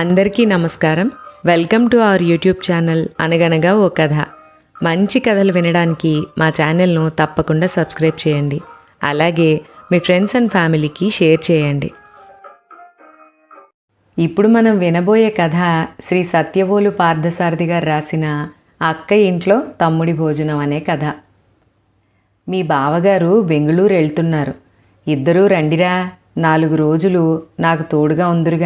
అందరికీ నమస్కారం. Welcome to our YouTube channel అనగనగా ఓ కథ. మంచి కథలు వినడానికి మా ఛానల్ను తప్పకుండా సబ్స్క్రైబ్ చేయండి. అలాగే మీ ఫ్రెండ్స్ అండ్ ఫ్యామిలీకి షేర్ చేయండి. ఇప్పుడు మనం వినబోయే కథ శ్రీ సత్యవోలు పార్థసారథి గారు రాసిన అక్క ఇంట్లో తమ్ముడి భోజనం అనే కథ. మీ బావగారు బెంగుళూరు వెళ్తున్నారు ఇద్దరూ రండిరా నాలుగు రోజులు నాకు తోడుగా ఉందరు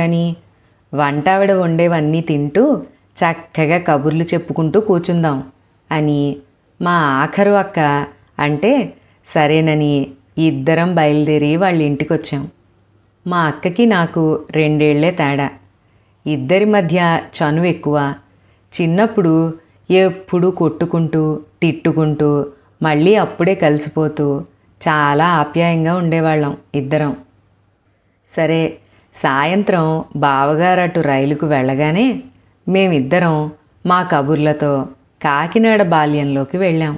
గాని వంటావిడ వండేవన్నీ తింటూ చక్కగా కబుర్లు చెప్పుకుంటూ కూర్చుందాం అని మా ఆఖరు అక్క అంటే సరేనని ఇద్దరం బయలుదేరి వాళ్ళ ఇంటికి వచ్చాం మా అక్కకి నాకు రెండేళ్ళే తేడా. ఇద్దరి మధ్య చనువు ఎక్కువ. చిన్నప్పుడు ఎప్పుడూ కొట్టుకుంటూ తిట్టుకుంటూ మళ్ళీ అప్పుడే కలిసిపోతూ చాలా ఆప్యాయంగా ఉండేవాళ్ళం ఇద్దరం. సరే సాయంత్రం బావగారు అటు రైలుకు వెళ్ళగానే మేమిద్దరం మా కబుర్లతో కాకినాడ బాల్యంలోకి వెళ్ళాం.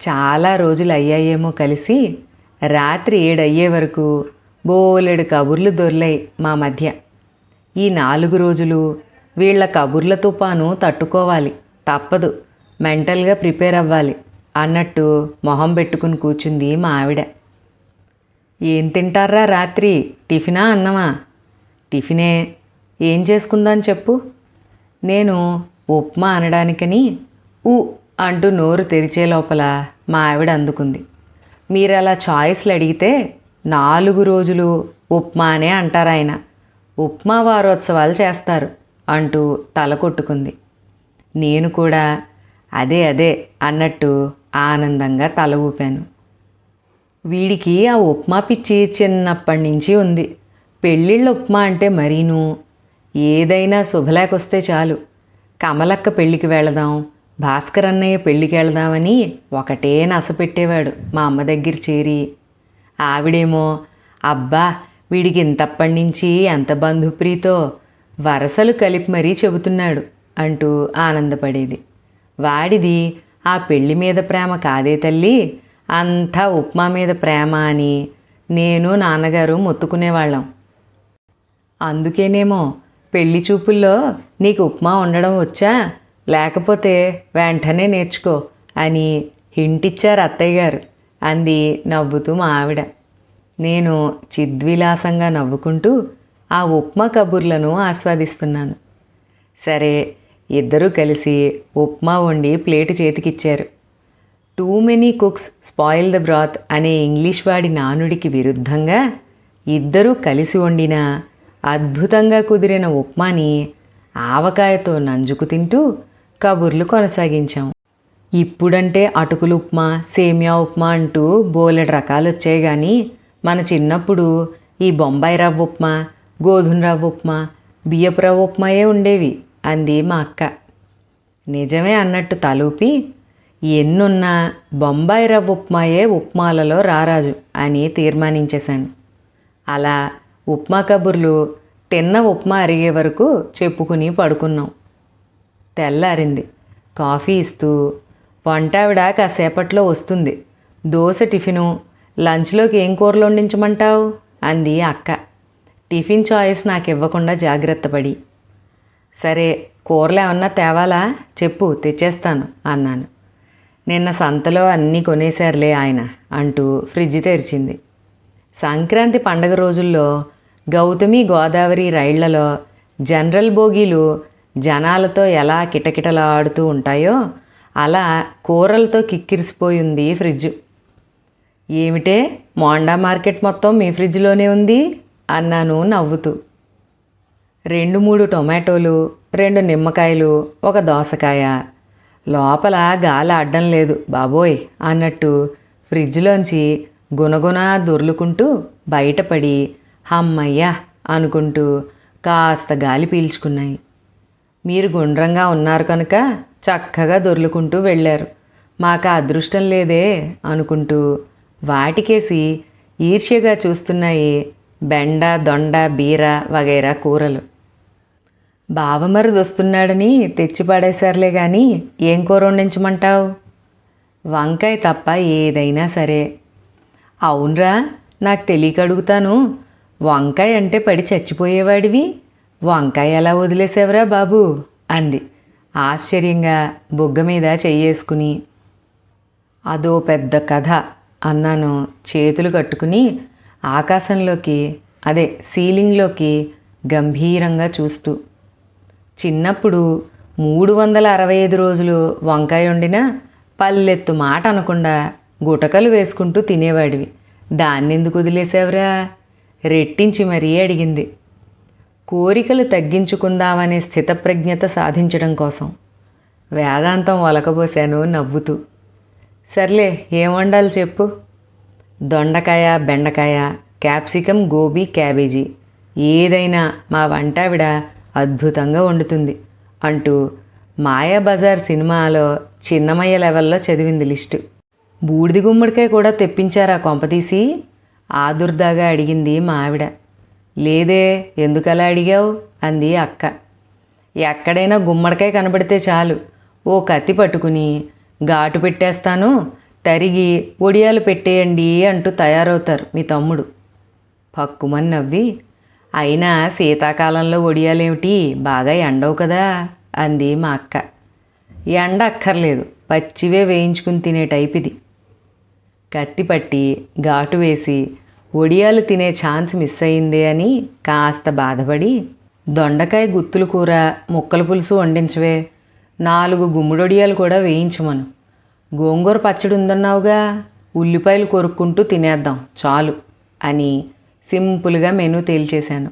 చాలా రోజులు అయ్యాయేమో కలిసి రాత్రి ఏడయ్యే వరకు బోలెడు కబుర్లు దొర్లాయి మా మధ్య. ఈ నాలుగు రోజులు వీళ్ళ కబుర్ల తుపాను తట్టుకోవాలి తప్పదు మెంటల్గా ప్రిపేర్ అవ్వాలి అన్నట్టు మొహం పెట్టుకుని కూర్చుంది మా ఆవిడ. ఏం తింటారా రాత్రి? టిఫినా అన్నమా? టిఫినే ఏం చేసుకుందాం చెప్పు? నేను ఉప్మా అనడానికని ఊ అంటూ నోరు తెరిచే లోపల మా ఆవిడ అందుకుంది. మీరు అలా చాయిస్లు అడిగితే నాలుగు రోజులు ఉప్మానే అంటారు ఆయన ఉప్మా వారోత్సవాలు చేస్తారు అంటూ తల కొట్టుకుంది. నేను కూడా అదే అదే అన్నట్టు ఆనందంగా తల ఊపాను. వీడికి ఆ ఉప్మా పిచ్చి చిన్నప్పటి నుంచి ఉంది. పెళ్ళిళ్ళ ఉప్మా అంటే మరీను. ఏదైనా శుభలేకొస్తే చాలు. కమలక్క పెళ్ళికి వెళదాం భాస్కర్ అన్నయ్య పెళ్ళికి వెళదామని ఒకటే నసపెట్టేవాడు మా అమ్మ దగ్గర చేరి. ఆవిడేమో అబ్బా వీడికి ఇంతప్పటి నుంచి ఎంత బంధుప్రీతో వరసలు కలిపి మరీ చెబుతున్నాడు అంటూ ఆనందపడేది. వాడిది ఆ పెళ్ళి మీద ప్రేమ కాదే తల్లి అంతా ఉప్మా మీద ప్రేమ అని నేను నాన్నగారు మొత్తుకునేవాళ్ళం. అందుకేనేమో పెళ్ళి చూపుల్లో నీకు ఉప్మా ఉండడం వచ్చా? లేకపోతే వెంటనే నేర్చుకో అని హింటిచ్చారు అత్తయ్య గారు. అంది నవ్వుతూ మా ఆవిడ. నేను చిద్విలాసంగా నవ్వుకుంటూ ఆ ఉప్మా కబుర్లను ఆస్వాదిస్తున్నాను. సరే ఇద్దరూ కలిసి ఉప్మా వండి plate చేతికిచ్చారు. Too many cooks spoil the broth అనే ఇంగ్లీష్ వాడి నానుడికి విరుద్ధంగా ఇద్దరూ కలిసి వండిన అద్భుతంగా కుదిరిన ఉప్మాని ఆవకాయతో నంజుకు తింటూ కబుర్లు కొనసాగించాం. ఇప్పుడంటే అటుకులు ఉప్మా సేమియా ఉప్మా అంటూ బోలెడు రకాలు వచ్చాయి కానీ మన చిన్నప్పుడు ఈ బొంబాయి రవ్వ ఉప్మా గోధుమ రవ్వ ఉప్మా బియ్యపు రవ్వ ఉప్మాయే ఉండేవి అంది మా అక్క. నిజమే అన్నట్టు తలూపి ఎన్నున్నా బొంబాయి రవ్వ ఉప్మాయే ఉప్మాలలో రారాజు అని తీర్మానించేశాను. అలా ఉప్మా కబుర్లు తిన్న ఉప్మా అరిగే వరకు చెప్పుకుని పడుకున్నాం. తెల్లారింది. కాఫీ ఇస్తూ వంటావిడ కాసేపట్లో వస్తుంది. దోశ టిఫిను లంచ్లోకి ఏం కూరలు వండించమంటావు? అంది అక్క. టిఫిన్ చాయిస్ నాకు ఇవ్వకుండా జాగ్రత్త పడి సరే కూరలు ఏమన్నా తేవాలా? చెప్పు తెచ్చేస్తాను అన్నాను. నిన్న సంతలో అన్నీ కొనేశారులే ఆయన అంటూ ఫ్రిడ్జ్ తెరిచింది. సంక్రాంతి పండగ రోజుల్లో గౌతమి గోదావరి రైళ్ళలో జనరల్ బోగీలు జనాలతో ఎలా కిటకిటలాడుతూ ఉంటాయో అలా కూరలతో కిక్కిరిసిపోయింది ఫ్రిడ్జ్. ఏమిటే? మోండా మార్కెట్ మొత్తం మీ ఫ్రిడ్జ్లోనే ఉంది? అన్నాను నవ్వుతూ. రెండు మూడు టొమాటోలు రెండు నిమ్మకాయలు ఒక దోసకాయ. లోపల గాలి ఆడడం లేదు బాబోయ్ అన్నట్టు ఫ్రిడ్జ్లోంచి గునగున దొర్లుకుంటూ బయటపడి హమ్మయ్యా అనుకుంటూ కాస్త గాలి పీల్చుకున్నాయి. మీరు గుండ్రంగా ఉన్నారు కనుక చక్కగా దొర్లుకుంటూ వెళ్ళారు. మాకు అదృష్టం లేదే అనుకుంటూ వాటికేసి ఈర్ష్యగా చూస్తున్నాయి బెండ దొండ బీర వగైరా కూరలు. బావమరిది వస్తున్నాడని తెచ్చి పడేశారులే కానీ ఏం కూర వండించమంటావు? వంకాయ తప్ప ఏదైనా సరే అవునరా నాకు తెలియక అడుగుతాను. వంకాయ అంటే పడి చచ్చిపోయేవాడివి. వంకాయ ఎలా వదిలేసావరా బాబు? అంది. ఆశ్చర్యంగా బొగ్గ మీద చెయ్యేసుకుని. అదో పెద్ద కథ అన్నాను చేతులు కట్టుకుని ఆకాశంలోకి అదే సీలింగ్లోకి గంభీరంగా చూస్తూ. చిన్నప్పుడు మూడు వందల అరవై ఐదు రోజులు వంకాయ వండినా పల్లెత్తు మాట అనకుండా గుటకలు వేసుకుంటూ తినేవాడివి. దాన్నెందుకు వదిలేసావురా? రెట్టించి మరీ అడిగింది. కోరికలు తగ్గించుకుందామనే స్థితప్రజ్ఞత సాధించడం కోసం. వేదాంతం ఒలకబోశాను నవ్వుతూ. సర్లే ఏం వండాలి చెప్పు? దొండకాయ బెండకాయ క్యాప్సికం గోబీ క్యాబేజీ. ఏదైనా మా వంటావిడ అద్భుతంగా వండుతుంది అంటూ మాయాబజార్ సినిమాలో చిన్నమయ్య లెవెల్లో చదివింది లిస్టు. బూడిది గుమ్మడికాయ కూడా తెప్పించారా కొంపతీసి? ఆదుర్దాగా అడిగింది మా ఆవిడ లేదే ఎందుకలా అడిగావు? అంది అక్క. ఎక్కడైనా గుమ్మడికాయ కనబడితే చాలు. ఓ కత్తి పట్టుకుని ఘాటు పెట్టేస్తాను తరిగి ఒడియాలు పెట్టేయండి అంటూ తయారవుతారు మీ తమ్ముడు. పక్కుమని నవ్వి అయినా శీతాకాలంలో ఒడియాలేమిటి? బాగా ఎండవు కదా అంది మా అక్క. ఎండ అక్కర్లేదు పచ్చివే వేయించుకుని తినే టైప్ ఇది కత్తి పట్టి ఘాటు వేసి ఒడియాలు తినే ఛాన్స్ మిస్ అయిందే అని కాస్త బాధపడి దొండకాయ గుత్తులు కూర ముక్కల పులుసు వండించవే. నాలుగు గుమ్ముడొడియాలు కూడా వేయించమను. గోంగూర పచ్చడి ఉందన్నావుగా ఉల్లిపాయలు కొరుక్కుంటూ తినేద్దాం చాలు అని సింపుల్గా మెనూ తేల్చేశాను.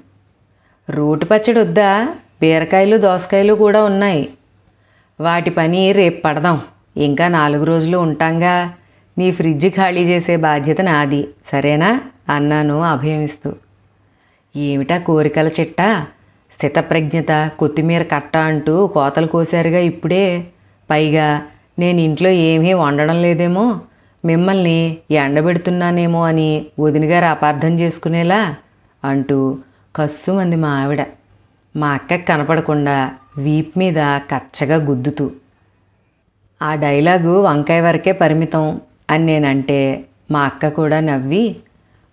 రోటి పచ్చడి వద్దా బీరకాయలు దోసకాయలు కూడా ఉన్నాయి. వాటి పని రేపు పడదాం. ఇంకా నాలుగు రోజులు ఉంటాంగా. నీ ఫ్రిడ్జ్ ఖాళీ చేసే బాధ్యత నాది. సరేనా? అన్నాను అభయమిస్తూ ఏమిటా కోరికల చిట్ట? స్థితప్రజ్ఞత కొత్తిమీర కట్ట అంటూ కోతలు కోసారుగా ఇప్పుడే. పైగా నేను ఇంట్లో ఏమీ వండడం లేదేమో? మిమ్మల్ని ఎండబెడుతున్నానేమో అని వదినగారు అపార్థం చేసుకునేలా అంటూ కస్సుమంది మా ఆవిడ. మా అక్కకి కనపడకుండా వీప్ మీద కచ్చగా గుద్దుతూ. ఆ డైలాగు వంకాయ వరకే పరిమితం. అని నేనంటే మా అక్క కూడా నవ్వి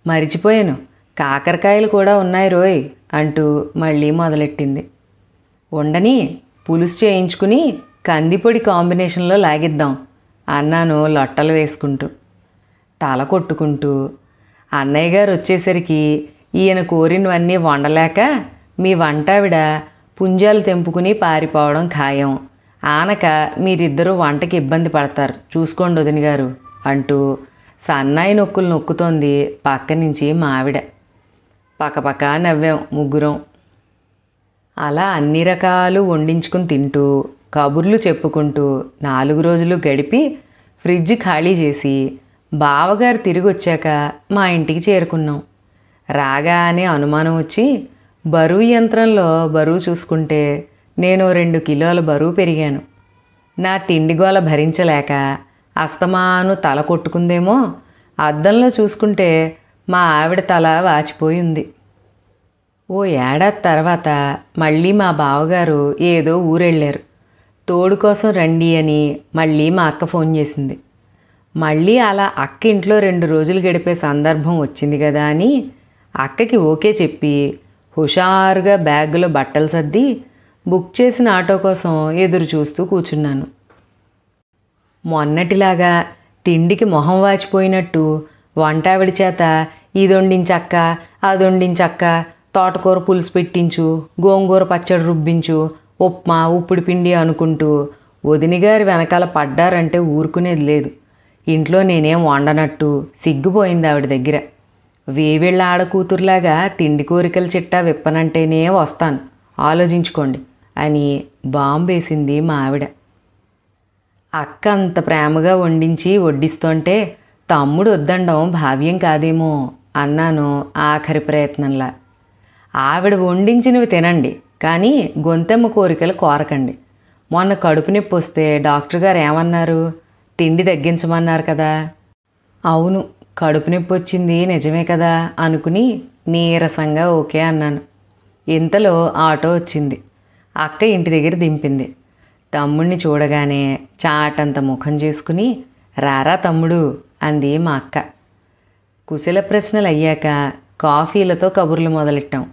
మరిచిపోయాను. కాకరకాయలు కూడా ఉన్నాయి రోయ్ అంటూ మళ్ళీ మొదలెట్టింది. ఉండని పులుసు చేయించుకుని కందిపొడి కాంబినేషన్లో లాగిద్దాం అన్నాను లొట్టలు వేసుకుంటూ. తల కొట్టుకుంటూ అన్నయ్య గారు వచ్చేసరికి ఈయన కోరినవన్నీ వండలేక మీ వంటావిడ పుంజాలు తెంపుకుని పారిపోవడం ఖాయం. ఆనక మీరిద్దరూ వంటకి ఇబ్బంది పడతారు. చూసుకోండి వదిన గారు అంటూ సన్నాయి నొక్కులు నొక్కుతోంది పక్క నుంచి మావిడ. పక్కపక్క నవ్వాం ముగ్గురం. అలా అన్ని రకాలు వండించుకుని తింటూ కబుర్లు చెప్పుకుంటూ నాలుగు రోజులు గడిపి ఫ్రిడ్జ్ ఖాళీ చేసి బావగారు తిరిగి వచ్చాక మా ఇంటికి చేరుకున్నాం. రాగానే అనుమానం వచ్చి బరువు యంత్రంలో బరువు చూసుకుంటే నేను రెండు కిలోల బరువు పెరిగాను. నా తిండి గోల భరించలేక అస్తమాను తల కొట్టుకుందేమో? అద్దంలో చూసుకుంటే మా ఆవిడ తల వాచిపోయి ఉంది ఓ ఏడాది తర్వాత మళ్ళీ మా బావగారు ఏదో ఊరెళ్ళారు. తోడు కోసం రండి అని మళ్ళీ మా అక్క ఫోన్ చేసింది. మళ్ళీ అలా అక్క ఇంట్లో రెండు రోజులు గడిపే సందర్భం వచ్చింది కదా అని అక్కకి ఓకే చెప్పి హుషారుగా బ్యాగులో బట్టలు సర్ది బుక్ చేసిన ఆటో కోసం ఎదురు చూస్తూ కూర్చున్నాను. మొన్నటిలాగా తిండికి మొహం వాచిపోయినట్టు వంటావిడి చేత ఇది వండించక్క అది తోటకూర పులుసు పెట్టించు గోంగూర పచ్చడి రుబ్బించు ఉప్మా ఉప్పుడు పిండి అనుకుంటూ వదినగారి వెనకాల పడ్డారంటే ఊరుకునేది లేదు. ఇంట్లో నేనేం వండనట్టు సిగ్గుపోయింది ఆవిడ దగ్గర. వేవిళ్ళ ఆడకూతురులాగా తిండి కోరికల చిట్టా విప్పనంటేనే వస్తాను. ఆలోచించుకోండి అని బాంబేసింది మా ఆవిడ. అక్క అంత ప్రేమగా వండించి వడ్డిస్తుంటే తమ్ముడు వద్దండం భావ్యం కాదేమో అన్నాను ఆఖరి ప్రయత్నంలా. ఆవిడ వండించినవి తినండి కానీ గొంతెమ్మ కోరికలు కోరకండి. మొన్న కడుపు నొప్పి వస్తే డాక్టర్ గారు ఏమన్నారు? తిండి తగ్గించమన్నారు కదా. అవును కడుపు నొప్పి వచ్చింది నిజమే కదా అనుకుని నీరసంగా ఓకే అన్నాను. ఇంతలో ఆటో వచ్చింది. అక్క ఇంటి దగ్గర దింపింది. తమ్ముణ్ణి చూడగానే చాటంత ముఖం చేసుకుని రారా తమ్ముడు అంది మా అక్క. కుశల ప్రశ్నలు అయ్యాక కాఫీలతో కబుర్లు మొదలెట్టాం.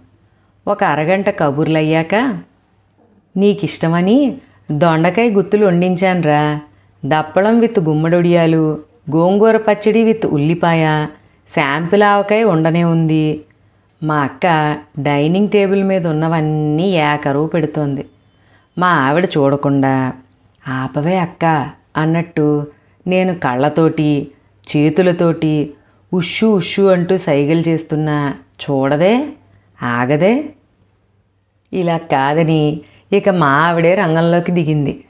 ఒక అరగంట కబుర్లు అయ్యాక నీకిష్టమని దొండకాయ గుత్తులు వండించానురా. దప్పడం విత్ గుమ్మడొడియాలు గోంగూర పచ్చడి విత్ ఉల్లిపాయ శాంపిల్ ఆవకాయ ఉండనే ఉంది మా అక్క డైనింగ్ టేబుల్ మీద ఉన్నవన్నీ ఏకరువు పెడుతోంది. మా ఆవిడ చూడకుండా ఆపవే అక్క అన్నట్టు నేను కళ్ళతోటి చేతులతోటి ఉష్షు ఉష్షు అంటూ సైగలు చేస్తున్నా చూడదే? ఆగదే? ఇలా కాదని ఇక మా ఆవిడే రంగంలోకి దిగింది.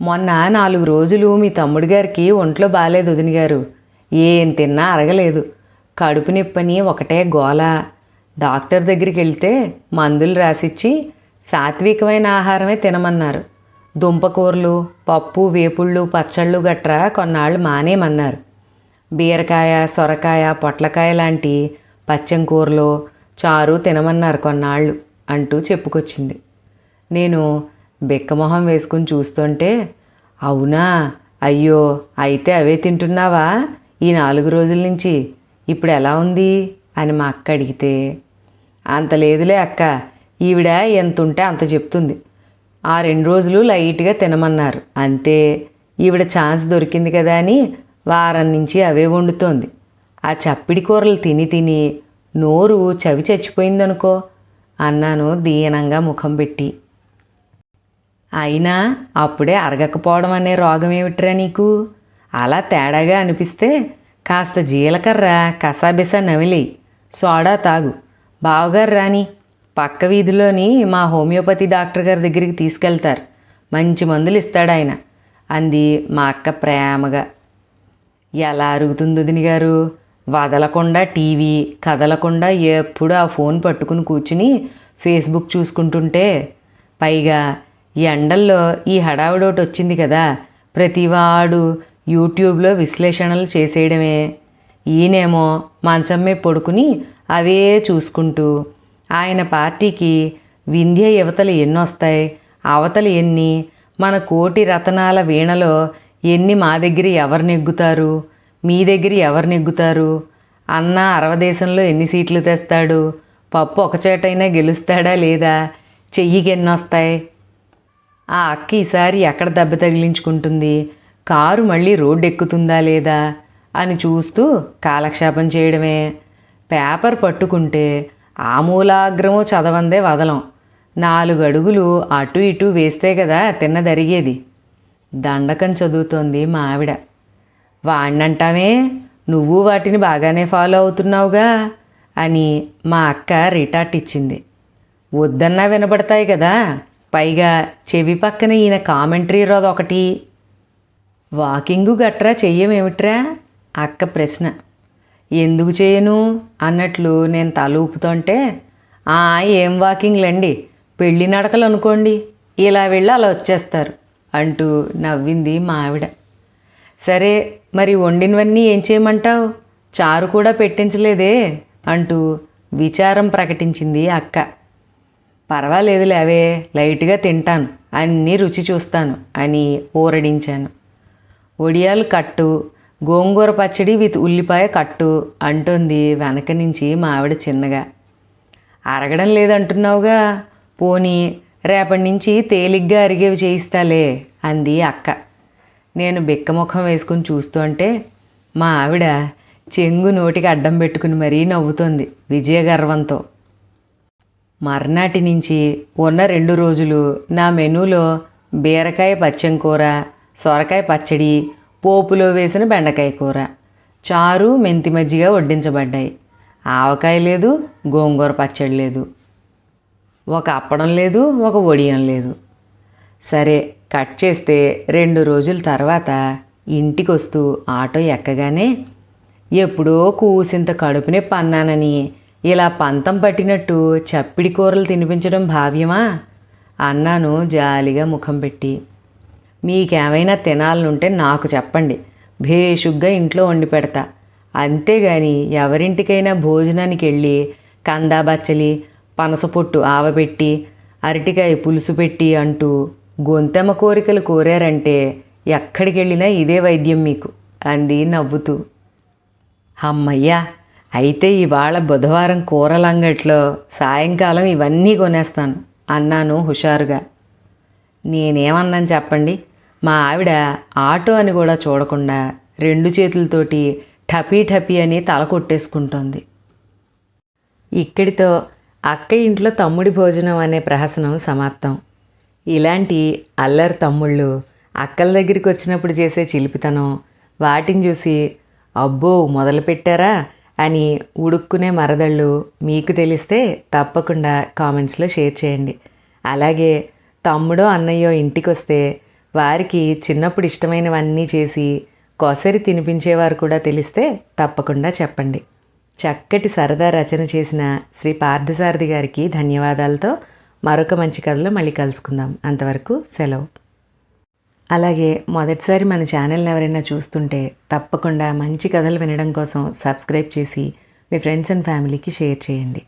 మొన్న నాలుగు రోజులు మీ తమ్ముడు గారికి ఒంట్లో బాగాలేదు వదిన గారు. ఏం తిన్నా అరగలేదు. కడుపు నొప్పని ఒకటే గోల. డాక్టర్ దగ్గరికి వెళ్తే మందులు రాసిచ్చి సాత్వికమైన ఆహారమే తినమన్నారు. దుంపకూరలు పప్పు వేపుళ్ళు పచ్చళ్ళు గట్రా కొన్నాళ్ళు మానేయమన్నారు బీరకాయ సొరకాయ పొట్లకాయ లాంటి పచ్చం కూరలు చారు తినమన్నారు కొన్నాళ్ళు అంటూ చెప్పుకొచ్చింది. నేను బిక్కమొహం వేసుకుని చూస్తుంటే అవునా? అయ్యో అయితే అవే తింటున్నావా? ఈ నాలుగు రోజుల నుంచి ఇప్పుడు ఎలా ఉంది? అని మా అక్క అడిగితే అంత లేదులే అక్క ఈవిడ ఎంత ఉంటే అంత చెప్తుంది. ఆ రెండు రోజులు లైట్గా తినమన్నారు. అంతే ఈవిడ ఛాన్స్ దొరికింది కదా అని వారం నుంచి అవే వండుతోంది. ఆ చప్పిడి కూరలు తిని తిని నోరు చవి చచ్చిపోయిందనుకో అన్నాను దీనంగా ముఖం పెట్టి. అయినా అప్పుడే అరగకపోవడం అనే రోగం ఏమిట్రా నీకు? అలా తేడాగా అనిపిస్తే కాస్త జీలకర్ర కసాబిసా నమిలి సోడా తాగు. బావగారు రాని. పక్క వీధిలోని మా హోమియోపతి డాక్టర్ గారి దగ్గరికి తీసుకెళ్తారు. మంచి మందులు ఇస్తాడు ఆయన. అంది మా అక్క ప్రేమగా. ఎలా అరుగుతుంది గారు? వదలకుండా టీవీ కదలకుండా ఎప్పుడు ఆ ఫోన్ పట్టుకుని కూర్చుని ఫేస్బుక్ చూసుకుంటుంటే పైగా ఈ ఎండల్లో ఈ హడావుడోటి వచ్చింది కదా ప్రతివాడు యూట్యూబ్లో విశ్లేషణలు చేసేయడమే. ఈయనేమో మంచం మీద పడుకుని అవే చూసుకుంటూ ఆయన పార్టీకి వింధ్య యువతలు ఎన్నొస్తాయి? అవతలు ఎన్ని? మన కోటి రతనాల వీణలో ఎన్ని మా దగ్గర ఎవరు నెగ్గుతారు? మీ దగ్గర ఎవరు నెగ్గుతారు? అన్న అరవదేశంలో ఎన్ని సీట్లు తెస్తాడు? పప్పు ఒకచేటైనా గెలుస్తాడా లేదా? చెయ్యికి ఎన్నొస్తాయి ఆ అక్క ఈసారి ఎక్కడ దెబ్బ తగిలించుకుంటుంది? కారు మళ్ళీ రోడ్డు ఎక్కుతుందా లేదా? అని చూస్తూ కాలక్షేపం చేయడమే. పేపర్ పట్టుకుంటే ఆమూలాగ్రము చదవందే వదలం. నాలుగు అడుగులు అటు ఇటు వేస్తే కదా తిన్నదరిగేది. దండకం చదువుతోంది మా ఆవిడ వాణ్ణంటామే నువ్వు వాటిని బాగానే ఫాలో అవుతున్నావుగా అని మా అక్క రిటార్ట్ ఇచ్చింది. వద్దన్నా వినబడతాయి కదా. పైగా చెవి పక్కన ఈయన కామెంటరీ రోద ఒకటి వాకింగు గట్రా చెయ్యమేమిట్రా? అక్క ప్రశ్న. ఎందుకు చేయను? అన్నట్లు నేను తల ఊపుతుంటే "ఆ, ఏం వాకింగ్లండి పెళ్ళి నడకలు అనుకోండి ఇలా వెళ్ళి అలా వచ్చేస్తారు అంటూ నవ్వింది మా ఆవిడ సరే మరి వండినవన్నీ ఏం చేయమంటావు? చారు కూడా పెట్టించలేదే అంటూ విచారం ప్రకటించింది అక్క. పర్వాలేదులే అవే లైట్గా తింటాను అన్నీ రుచి చూస్తాను అని ఊరడించాను. ఒడియాలు కట్టు గోంగూర పచ్చడి విత్ ఉల్లిపాయ కట్టు అంటుంది వెనక నుంచి మా ఆవిడ చిన్నగా. అరగడం లేదంటున్నావుగా పోనీ రేపటి నుంచి తేలిగ్గా అరిగేవి చేయిస్తాలే అంది అక్క. నేను బిక్కముఖం వేసుకుని చూస్తూ అంటే మా ఆవిడ చెంగు నోటికి అడ్డం పెట్టుకుని మరీ నవ్వుతోంది విజయగర్వంతో. మర్నాటి నుంచి ఉన్న రెండు రోజులు నా మెనూలో బీరకాయ పచ్చం కూర సొరకాయ పచ్చడి పోపులో వేసిన బెండకాయ కూర. చారు మెంతి మజ్జిగ వడ్డించబడ్డాయి. ఆవకాయ లేదు గోంగూర పచ్చడి లేదు. ఒక అప్పడం లేదు ఒక వడియం లేదు. సరే కట్ చేస్తే రెండు రోజుల తర్వాత ఇంటికి వస్తూ ఆటో ఎక్కగానే ఎప్పుడో కూసింత కడుపు నొప్పి అన్నానని ఇలా పంతం పట్టినట్టు చప్పిడి కూరలు తినిపించడం భావ్యమా? అన్నాను జాలిగా ముఖం పెట్టి. మీకేమైనా తినాలనుంటే నాకు చెప్పండి. భేషుగ్గా ఇంట్లో వండి పెడతా. అంతేగాని ఎవరింటికైనా భోజనానికి వెళ్ళి కందా బచ్చలి పనసపొట్టు ఆవపెట్టి అరటికాయ పులుసు పెట్టి అంటూ గొంతెమ్మ కోరికలు కోరారంటే ఎక్కడికి వెళ్ళినా ఇదే వైద్యం మీకు అంది నవ్వుతూ. అమ్మయ్యా అయితే ఇవాళ బుధవారం కూరలంగట్లో సాయంకాలం ఇవన్నీ కొనేస్తాను అన్నాను హుషారుగా. నేనేమన్నాను చెప్పండి? మా ఆవిడ ఆటో అని కూడా చూడకుండా రెండు చేతులతోటి ఠపీ ఠపీ అని తల కొట్టేసుకుంటోంది. ఇక్కడితో అక్క ఇంట్లో తమ్ముడి భోజనం అనే ప్రహసనం సమాప్తం. ఇలాంటి అల్లరి తమ్ముళ్ళు అక్కల దగ్గరికి వచ్చినప్పుడు చేసే చిలిపితనం వాటిని చూసి అబ్బో మొదలుపెట్టారా అని ఉడుక్కునే మరదళ్ళు మీకు తెలిస్తే తప్పకుండా కామెంట్స్లో షేర్ చేయండి. అలాగే తమ్ముడో అన్నయ్యో ఇంటికి వస్తే వారికి చిన్నప్పుడు ఇష్టమైనవన్నీ చేసి కొసరి తినిపించేవారు కూడా తెలిస్తే తప్పకుండా చెప్పండి. చక్కటి సరదా రచన చేసిన శ్రీ పార్థసారథి గారికి ధన్యవాదాలతో మరొక మంచి కథలో మళ్ళీ కలుసుకుందాం. అంతవరకు సెలవు. అలాగే మొదటిసారి మన ఛానల్ని ఎవరైనా చూస్తుంటే తప్పకుండా మంచి కథలు వినడం కోసం సబ్స్క్రైబ్ చేసి మీ ఫ్రెండ్స్ అండ్ ఫ్యామిలీకి షేర్ చేయండి.